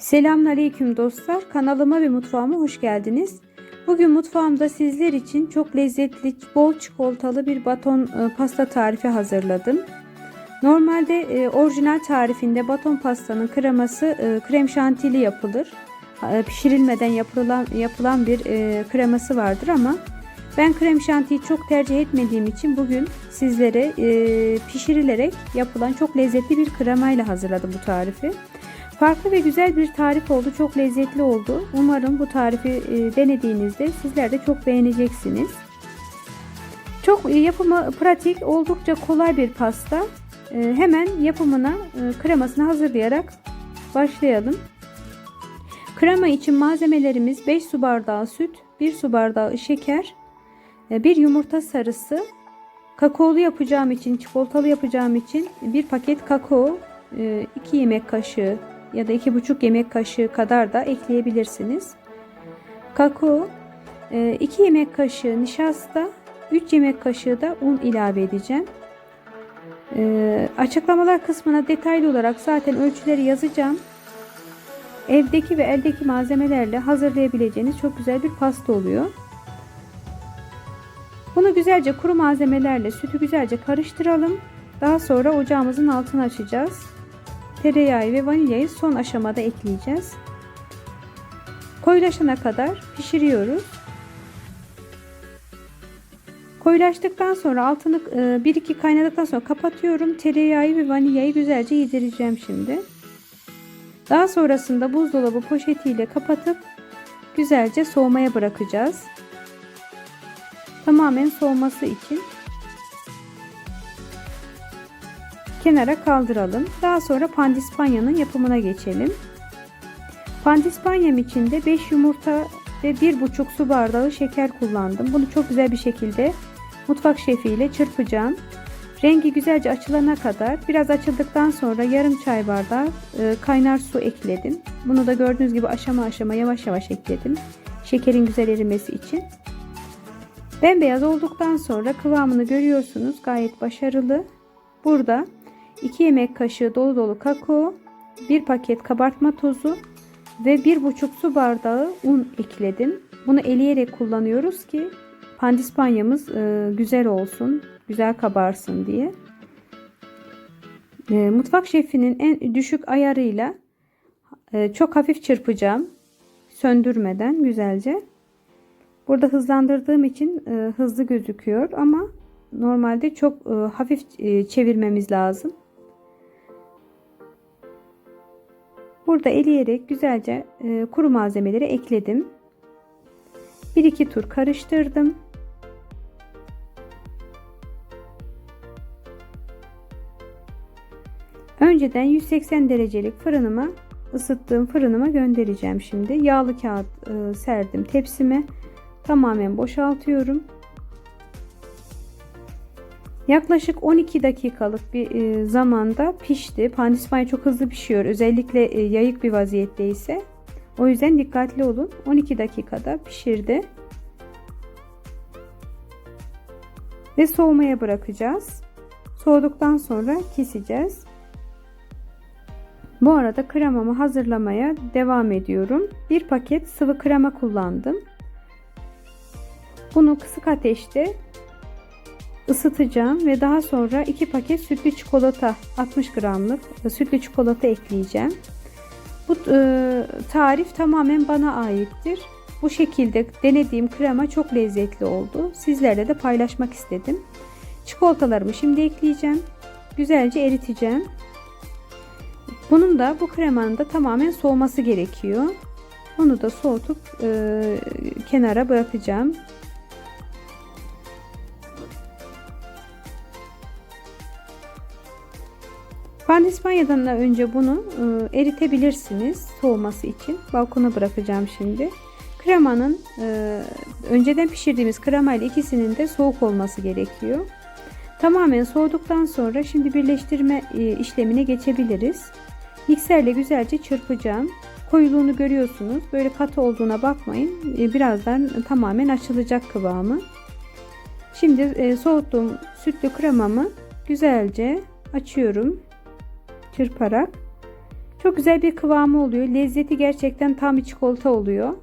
Selamünaleyküm dostlar. Kanalıma ve mutfağıma hoş geldiniz. Bugün mutfağımda sizler için çok lezzetli, bol çikolatalı bir baton e, pasta tarifi hazırladım. Normalde e, orijinal tarifinde baton pastanın kreması e, krem şantili yapılır. E, pişirilmeden yapılan yapılan bir e, kreması vardır ama ben krem şantiyi çok tercih etmediğim için bugün sizlere pişirilerek yapılan çok lezzetli bir kremayla hazırladım bu tarifi. Farklı ve güzel bir tarif oldu. Çok lezzetli oldu. Umarım bu tarifi e, denediğinizde sizler de çok beğeneceksiniz. Çok e, yapımı pratik, oldukça kolay bir pasta. E, hemen yapımına, kremasını hazırlayarak başlayalım. Krema için malzemelerimiz 5 su bardağı süt, 1 su bardağı şeker, 1 yumurta sarısı, kakaolu yapacağım için, çikolatalı yapacağım için bir paket kakao, 2 yemek kaşığı ya da 2,5 yemek kaşığı kadar da ekleyebilirsiniz. Kakao, 2 yemek kaşığı nişasta, 3 yemek kaşığı da un ilave edeceğim. Açıklamalar kısmına detaylı olarak zaten ölçüleri yazacağım. Evdeki ve eldeki malzemelerle hazırlayabileceğiniz çok güzel bir pasta oluyor. Bunu güzelce kuru malzemelerle sütü güzelce karıştıralım. Daha sonra ocağımızın altını açacağız. Tereyağı ve vanilyayı son aşamada ekleyeceğiz. Koyulaşana kadar pişiriyoruz. Koyulaştıktan sonra altını 1-2 kaynadıktan sonra kapatıyorum. Tereyağı ve vanilyayı güzelce yedireceğim şimdi. Daha sonrasında buzdolabı poşetiyle kapatıp güzelce soğumaya bırakacağız. Tamamen soğuması için kenara kaldıralım. Daha sonra pandispanyanın yapımına geçelim. Pandispanyam için de 5 yumurta ve 1,5 su bardağı şeker kullandım. Bunu çok güzel bir şekilde mutfak şefi ile çırpacağım. Rengi güzelce açılana kadar biraz açıldıktan sonra yarım çay bardağı e, kaynar su ekledim. Bunu da gördüğünüz gibi aşama aşama yavaş yavaş ekledim. Şekerin güzel erimesi için. Bembeyaz olduktan sonra kıvamını görüyorsunuz. Gayet başarılı. Burada 2 yemek kaşığı dolu dolu kakao, 1 paket kabartma tozu ve 1,5 su bardağı un ekledim. Bunu eleyerek kullanıyoruz ki pandispanyamız e, güzel olsun, güzel kabarsın diye. E, mutfak şefinin en düşük ayarıyla e, çok hafif çırpacağım. Söndürmeden güzelce. Burada hızlandırdığım için hızlı gözüküyor ama normalde çok hafif çevirmemiz lazım. Burada eleyerek güzelce e, kuru malzemeleri ekledim. 1-2 tur karıştırdım. Önceden 180 derecelik fırınıma ısıttığım fırınıma göndereceğim şimdi. Yağlı kağıt e, serdim tepsime. Tamamen boşaltıyorum. Yaklaşık 12 dakikalık bir e, zamanda pişti. Pandispanya çok hızlı pişiyor. Özellikle e, yayık bir vaziyette ise. O yüzden dikkatli olun. 12 dakikada pişirdi. Ve soğumaya bırakacağız. Soğuduktan sonra keseceğiz. Bu arada kremamı hazırlamaya devam ediyorum. Bir paket sıvı krema kullandım. Bunu kısık ateşte ısıtacağım ve daha sonra 2 paket sütlü çikolata 60 gramlık sütlü çikolata ekleyeceğim. Bu e, tarif tamamen bana aittir. Bu şekilde denediğim krema çok lezzetli oldu. Sizlerle de paylaşmak istedim. Çikolatalarımı şimdi ekleyeceğim. Güzelce eriteceğim. Bunun da bu kremanın da tamamen soğuması gerekiyor. Onu da soğutup e, kenara bırakacağım. Pandispanyadan da önce bunu e, eritebilirsiniz soğuması için. Balkona bırakacağım şimdi. Kremanın e, önceden pişirdiğimiz krema ile ikisinin de soğuk olması gerekiyor. Tamamen soğuduktan sonra şimdi birleştirme e, işlemine geçebiliriz. Mikserle güzelce çırpacağım. Koyuluğunu görüyorsunuz. Böyle katı olduğuna bakmayın. Birazdan tamamen açılacak kıvamı. Şimdi soğuttuğum sütlü kremamı güzelce açıyorum çırparak Çok güzel bir kıvamı oluyor. Lezzeti gerçekten tam bir çikolata oluyor.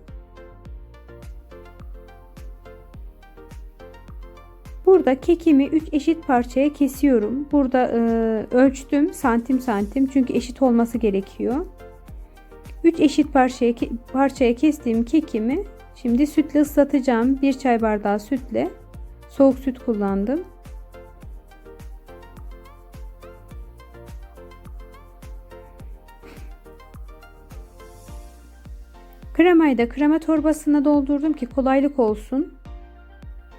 Burada kekimi 3 eşit parçaya kesiyorum. Burada e, ölçtüm santim santim çünkü eşit olması gerekiyor. 3 eşit parçaya, parçaya kestiğim kekimi şimdi sütle ıslatacağım. 1 çay bardağı sütle. Soğuk süt kullandım. Kremayı da krema torbasına doldurdum ki kolaylık olsun.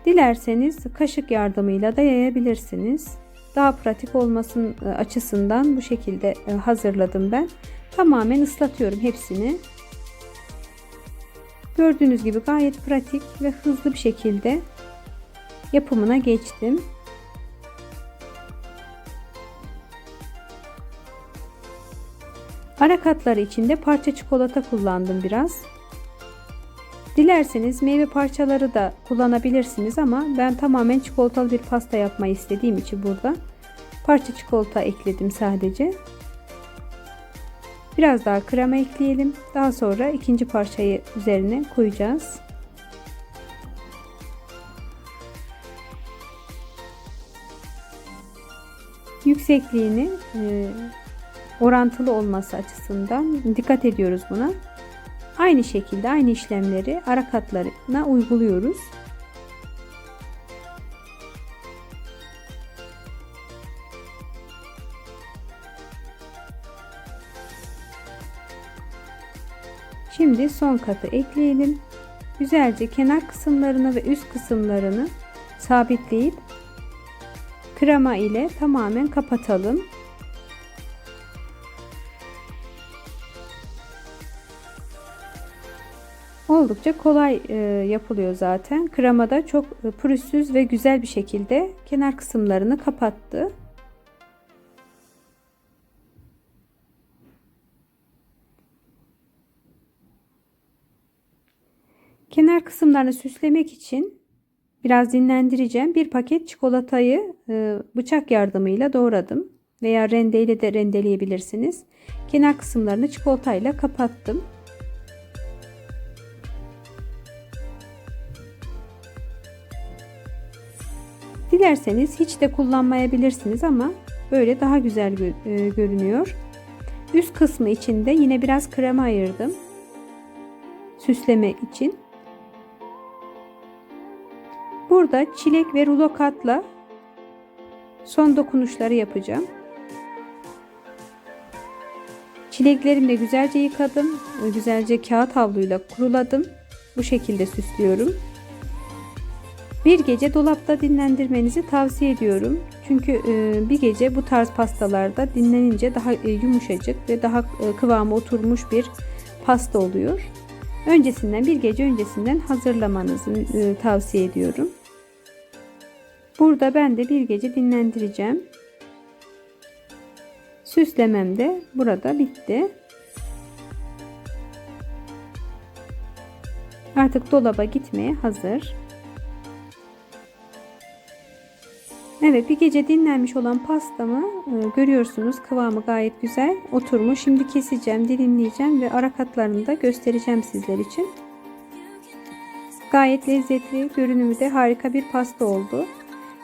Dilerseniz kaşık yardımıyla da yayabilirsiniz. Daha pratik olmasın e, açısından bu şekilde e, hazırladım ben. Tamamen ıslatıyorum hepsini. Gördüğünüz gibi gayet pratik ve hızlı bir şekilde yapımına geçtim. Ara katları için de parça çikolata kullandım biraz. Dilerseniz meyve parçaları da kullanabilirsiniz ama ben tamamen çikolatalı bir pasta yapmayı istediğim için burada parça çikolata ekledim sadece. Biraz daha krema ekleyelim. Daha sonra ikinci parçayı üzerine koyacağız. Yüksekliğini e, orantılı olması açısından dikkat ediyoruz buna. Aynı şekilde aynı işlemleri ara katlarına uyguluyoruz. Şimdi son katı ekleyelim. Güzelce kenar kısımlarını ve üst kısımlarını sabitleyip krema ile tamamen kapatalım. Oldukça kolay e, yapılıyor zaten. Kremada çok e, pürüzsüz ve güzel bir şekilde kenar kısımlarını kapattı. Kenar kısımlarını süslemek için biraz dinlendireceğim. Bir paket çikolatayı e, bıçak yardımıyla doğradım veya rendeyle de rendeleyebilirsiniz. Kenar kısımlarını çikolatayla kapattım. Dilerseniz hiç de kullanmayabilirsiniz ama böyle daha güzel e, görünüyor. Üst kısmı için de yine biraz krema ayırdım. Süsleme için. Burada çilek ve rulo katla son dokunuşları yapacağım. Çileklerimi de güzelce yıkadım. Güzelce kağıt havluyla kuruladım. Bu şekilde süslüyorum. Bir gece dolapta dinlendirmenizi tavsiye ediyorum. Çünkü e, bir gece bu tarz pastalarda dinlenince daha e, yumuşacık ve daha e, kıvamı oturmuş bir pasta oluyor. Öncesinden bir gece öncesinden hazırlamanızı tavsiye ediyorum. Burada ben de bir gece dinlendireceğim. Süslemem de burada bitti. Artık dolaba gitmeye hazır. Evet bir gece dinlenmiş olan pastamı e, görüyorsunuz kıvamı gayet güzel oturmuş. Şimdi keseceğim, dilimleyeceğim ve ara katlarını da göstereceğim sizler için. Gayet lezzetli, görünümü de harika bir pasta oldu.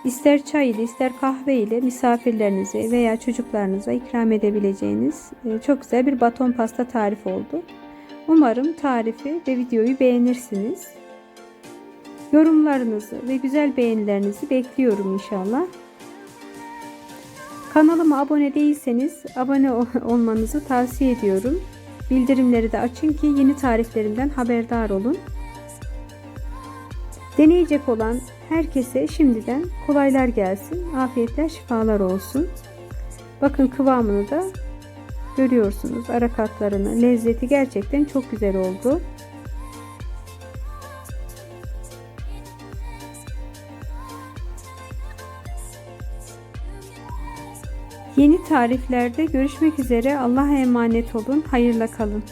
İster çay ile ister kahve ile misafirlerinize veya çocuklarınıza ikram edebileceğiniz e, çok güzel bir baton pasta tarifi oldu. Umarım tarifi ve videoyu beğenirsiniz. Yorumlarınızı ve güzel beğenilerinizi bekliyorum inşallah. Kanalıma abone değilseniz abone olmanızı tavsiye ediyorum. Bildirimleri de açın ki yeni tariflerimden haberdar olun. Deneyecek olan herkese şimdiden kolaylar gelsin. Afiyetler, şifalar olsun. Bakın kıvamını da görüyorsunuz. Ara katlarını. Lezzeti gerçekten çok güzel oldu. Yeni tariflerde görüşmek üzere. Allah'a emanet olun. Hayırla kalın.